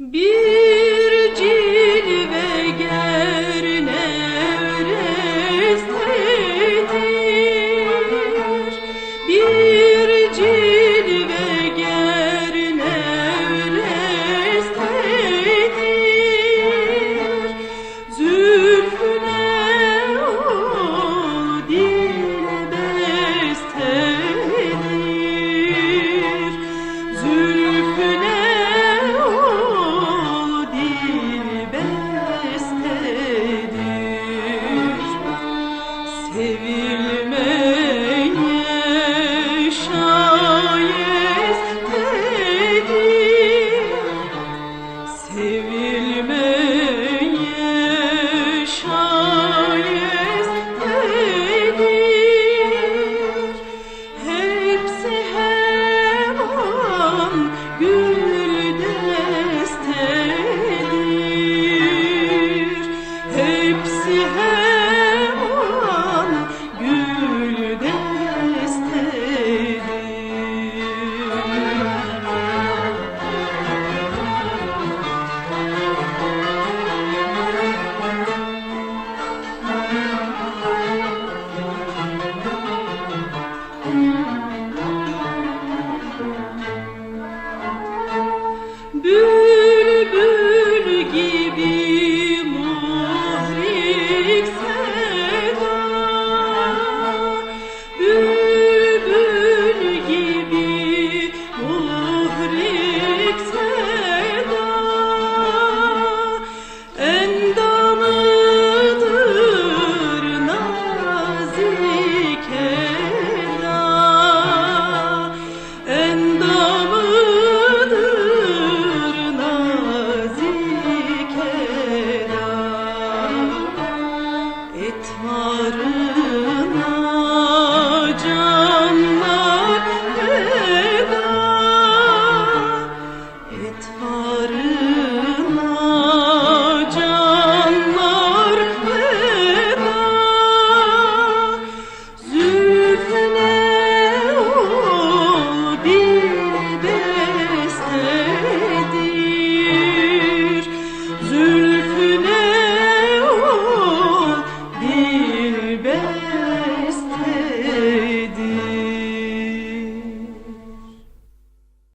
Bir cilve ger nevresnedir Bir cilve Sevilmeye şayestedir Sevil